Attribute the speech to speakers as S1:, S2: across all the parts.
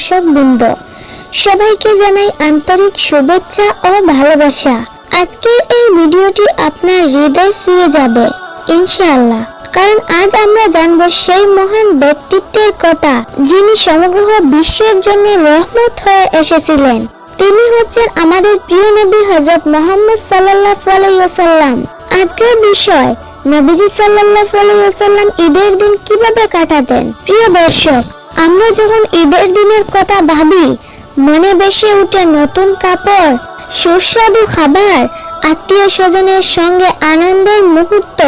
S1: দর্শক বৃন্দ। সবাইকে জানাই আন্তরিক শুভেচ্ছা ও ভালোবাসা। আজকের এই ভিডিওটি আপনার হৃদয় ছুঁয়ে যাবে, ইনশাআল্লাহ। কারণ আজ আমরা জানব সেই মহান ব্যক্তিত্বের কথা, যিনি সমগ্র বিশ্বের জন্য রহমত হয়ে এসেছিলেন। তিনি হচ্ছেন আমাদের প্রিয় নবী হযরত মোহাম্মদ সাল্লাল্লাহু আলাইহি ওয়াসাল্লাম। আজকের বিষয়, নবীজি সাল্লাল্লাহু আলাইহি ওয়াসাল্লাম ঈদের দিন কীভাবে কাটাতেন? প্রিয় দর্শক আমরা যখন ঈদের দিনের কথা ভাবি, মনে বেশি ওঠে নতুন কাপড়, সুস্বাদু খাবার, আত্মীয় স্বজনের সঙ্গে আনন্দের মুহূর্ত।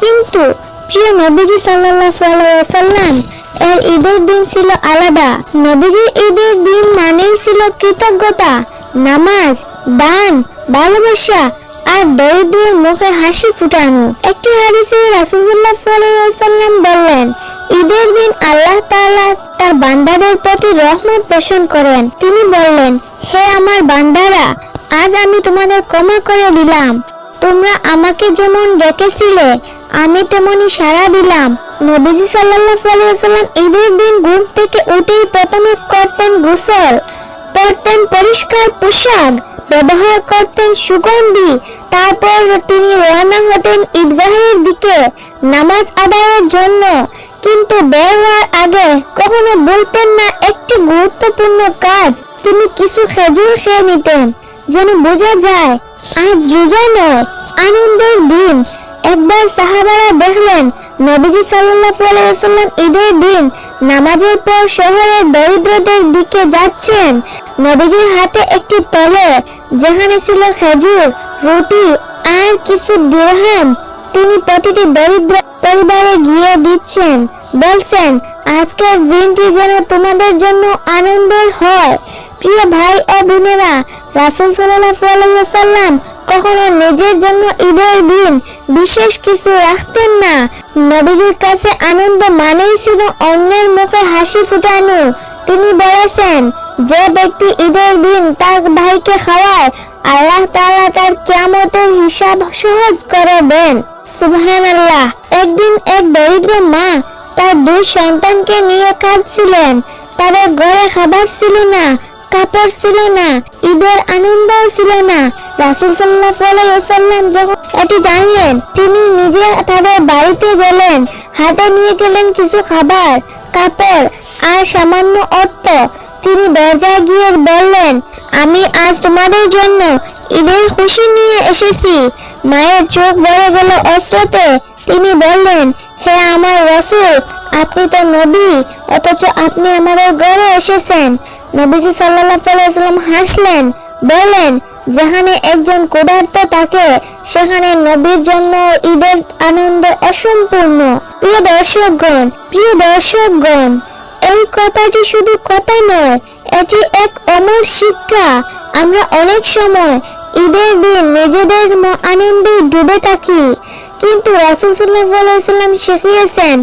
S1: কিন্তু প্রিয় নবীজি সাল্লাল্লাহু আলাইহি ওয়াসাল্লাম, এর ঈদের দিন ছিল আলাদা। নবীজির ঈদের দিন মানেই ছিল কৃতজ্ঞতা, নামাজ, দান, ভালোবাসা আর দরিদ্রের মুখে হাসি ফুটানো। একটি হাদিসে রাসূলুল্লাহ সাল্লাল্লাহু আলাইহি বললেন ঈদের দিন আল্লাহ তাআলা তার বান্দাদের প্রতি রহমত পোষণ করেন। তিনি বললেন, হে আমার বান্দারা, আজ আমি তোমাদের ক্ষমা করে দিলাম। তোমরা আমাকে যেমন ডেকেছিলে, আমি তেমনি সাড়া দিলাম। নবীজি সাল্লাল্লাহু আলাইহি ওয়াসাল্লাম ঈদের দিন ঘুম থেকে উঠেই প্রথমে করতেন গোসল, পরতেন পরিষ্কার পোশাক, ব্যবহার করতেন সুগন্ধি, তারপর তিনি রওনা হতেন ঈদগাহের দিকে নামাজ আদায়ের জন্য। কিন্তু বের হওয়ার আগে কখনো বলতেন না একটি গুরুত্বপূর্ণ কাজ, তিনি কিছু খেজুর খেয়ে নিতেন, যেন বোঝা যায়, আজ রোজা নয়, আনন্দের দিন। একবার সাহাবারা দেখলেন, নবীজি সাল্লাল্লাহু আলাইহি ঈদের দিন নামাজের পর শহরের দরিদ্রদের দিকে যাচ্ছেন। নবীজির হাতে একটি তলে, যেখানে ছিল খেজুর, রুটি আর কিছু দিরহাম তিনি প্রতিটি দরিদ্র পরিবারে গিয়ে দিচ্ছেন। বলছেন, আজকের দিনটি যেন তোমাদের জন্য আনন্দের হয়। প্রিয় ভাই ও বোনেরা, রাসুল আলাইহি কখনো নিজের জন্য ঈদের দিন বিশেষ কিছু রাখতেন না। নবীজির কাছে আনন্দ মানেই ছিল অন্যের মুখে হাসি ফুটানো। তিনি বলেছেন, যে ব্যক্তি ঈদের দিন তার ভাইকে খাওয়ায়, আল্লাহ তাআলা তার কিয়ামতের হিসাব সহজ করে দেন। সুবহানাল্লাহ, একদিন এক দরিদ্র মা তার দুই সন্তানকে নিয়ে কাঁদছিলেন। তাদের ঘরে খাবার ছিল না, কাপড় ছিল না, ঈদের আনন্দও ছিল না। রাসূল ওয়াসাল্লাম যখন এটি জানলেন, তিনি নিজে তাদের বাড়িতে গেলেন, হাতে নিয়ে গেলেন কিছু খাবার, কাপড় আর সামান্য অর্থ। তিনি দরজায় গিয়ে বললেন, আমি আজ তোমাদের জন্য ঈদের খুশি নিয়ে এসেছি। মায়ের চোখ বড় গেল অস্ত্রতে তিনি বললেন, হে আমার রাসূল, আপনি তো নবী, অথচ আপনি আমাদের ঘরে এসেছেন। নবীজি সাল্লাল্লাহু আলাইহি ওয়াসাল্লাম হাসলেন, বললেন, যেখানে একজন ক্ষুধার্ত থাকে, সেখানে নবীর জন্য ঈদের আনন্দ অসম্পূর্ণ। প্রিয় দর্শকগণ প্রিয় দর্শকগণ, এই কথাটি শুধু কথা নয়, এটি এক অমর শিক্ষা। আমরা অনেক সময় ঈদের দিন নিজেদের আনন্দে ডুবে থাকি। কিন্তু রাসূল ওয়াসাল্লাম শিখিয়েছেন,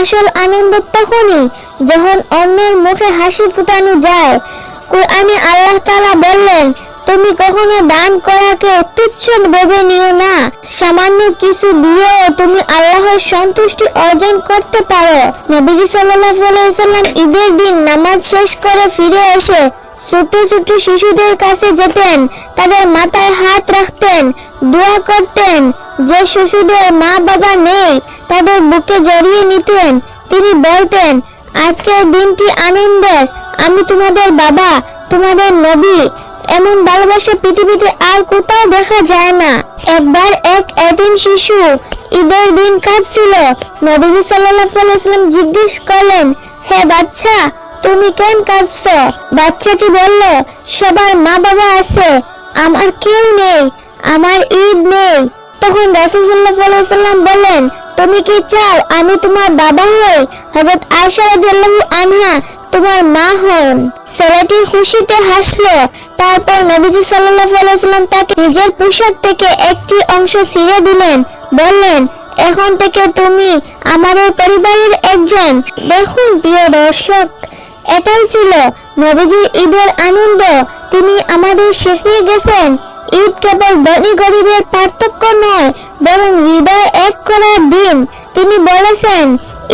S1: আসল আনন্দ তখনই যখন অন্যের মুখে হাসি ফুটানো যায়। কোরআনে আল্লাহ তালা বললেন, তুমি কখনো দান করাকে তুচ্ছ ভেবে নিও না। সামান্য কিছু দিয়েও তুমি আল্লাহর সন্তুষ্টি অর্জন করতে পারো। নবীজি সাল্লাল্লাহু আলাইহি ওয়াসাল্লাম ঈদের দিন নামাজ শেষ করে ফিরে এসে ছোট ছোট শিশুদের কাছে যেতেন, তাদের মাথায় হাত রাখতেন, দোয়া করতেন। যে শিশুদের মা বাবা নেই, তাদের বুকে জড়িয়ে নিতেন। তিনি বলতেন, আজকের দিনটি আনন্দের। আমি তোমাদের বাবা, তোমাদের নবী। এমন ভালোবাসা পৃথিবীতে আর কোথাও দেখা যায় না। একবার এক এতিম শিশু ঈদের দিন কাঁদছিল। নবীজি সাল্লাল্লাহু আলাইহি ওয়াসাল্লাম জিজ্ঞেস করলেন, হে বাচ্চা তুমি কেন কাঁদছ? বাচ্চাটি বলল, সবার মা বাবা আছে, আমার কেউ নেই, আমার ঈদ নেই। তখন রাসূলুল্লাহ সাল্লাম বললেন, তুমি কি চাও আমি তোমার বাবা হই? হযরত আয়েশা রাদিয়াল্লাহু আনহা, তোমার মা হন। ছেলেটি খুশিতে হাসলো, তারপর নবীজি সাল্লাল্লাহু আলাইহি সাল্লাম তাকে নিজের পোশাক থেকে একটি অংশ ছিঁড়ে দিলেন, বললেন, এখন থেকে তুমি আমাদের পরিবারের একজন। দেখুন প্রিয় দর্শক এটাই ছিল নবীজির ঈদের আনন্দ। তিনি আমাদের শিখিয়ে গেছেন। ঈদ কেবল ধনী গরিবের পার্থক্য নয়, বরং হৃদয় এক করার দিন। তিনি বলেছেন,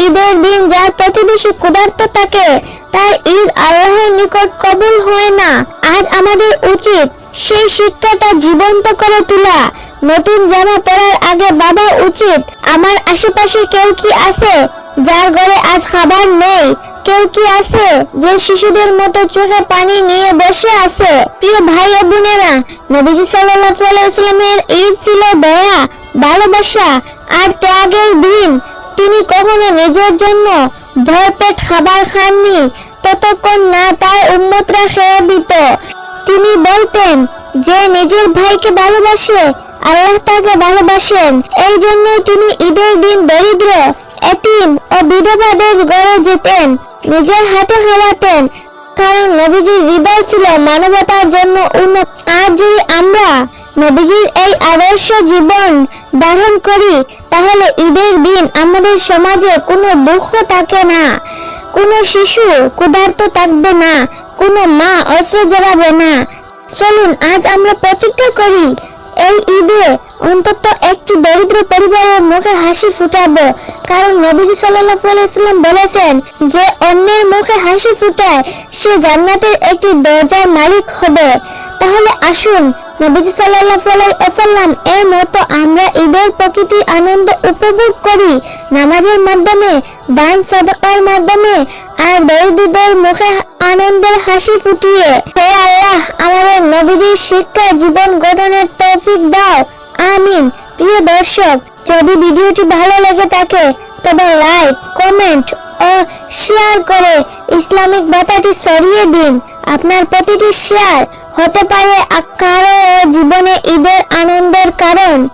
S1: ঈদের দিন যার প্রতিবেশী ক্ষুধার্ত থাকে, তার ঈদ আল্লাহর নিকট কবুল হয় না। আজ আমাদের উচিত সেই শিক্ষাটা জীবন্ত করে তোলা। নতুন জামা পরার আগে বাবা উচিত, আমার আশেপাশে কেউ কি আছে যার ঘরে আজ খাবার নেই? কেউ কি আছে যে শিশুদের মতো চোখে পানি নিয়ে বসে আছে? প্রিয় ভাই ও বোনেরা, নবীজি সাল্লাল্লাহু আলাইহি সাল্লামের ঈদ ছিল দয়া, ভালোবাসা আর ত্যাগের দিন। তিনি কখনো নিজের জন্য ভরপেট খাবার খাননি, ততক্ষণ না তার উম্মতরা খেয়ে দিত। তিনি বলতেন, যে নিজের ভাইকে ভালোবাসে, আল্লাহ তাকে ভালোবাসেন। এই জন্য তিনি ঈদের দিন দরিদ্র এতিম ও বিধবাদের ঘরে যেতেন, নিজের হাতে খাওয়াতেন কারণ নবীজির হৃদয় ছিল মানবতার জন্য উন্নত। আজ যদি আমরা নবীজির এই আদর্শ জীবন ধারণ করি, তাহলে ঈদের দিন আমাদের সমাজে কোনো দুঃখ থাকে না, কোনো শিশু ক্ষুধার্ত থাকবে না, কোনো মা অস্ত্র জড়াবে না। চলুন, আজ আমরা প্রতিজ্ঞা করি এই ঈদে অন্তত একটি দরিদ্র পরিবারের মুখে হাসি ফুটাবো। কারণ নবীজি সাল্লাল্লাহু আলাইহি সাল্লাম বলেছেন যে অন্যের মুখে হাসি ফুটায়, সে জান্নাতের একটি দরজার মালিক হবে। তাহলে আসুন, নবীজি ওয়াসাল্লাম এর মতো আমরা ঈদের প্রকৃতি আনন্দ উপভোগ করি, নামাজের মাধ্যমে, দান সদকার মাধ্যমে, আর দরিদ্রদের মুখে আনন্দের হাসি ফুটিয়ে। হে আল্লাহ, আমাদের নবীজির শিক্ষা জীবন গঠনের তৌফিক দাও। আমিন। প্রিয় দর্শক, যদি ভিডিওটি ভালো লেগে থাকে, তবে লাইক, কমেন্ট ও শেয়ার করে ইসলামিক বার্তাটি ছড়িয়ে দিন। আপনার প্রতিটি শেয়ার হতে পারে কারও জীবনে ঈদের আনন্দের কারণ।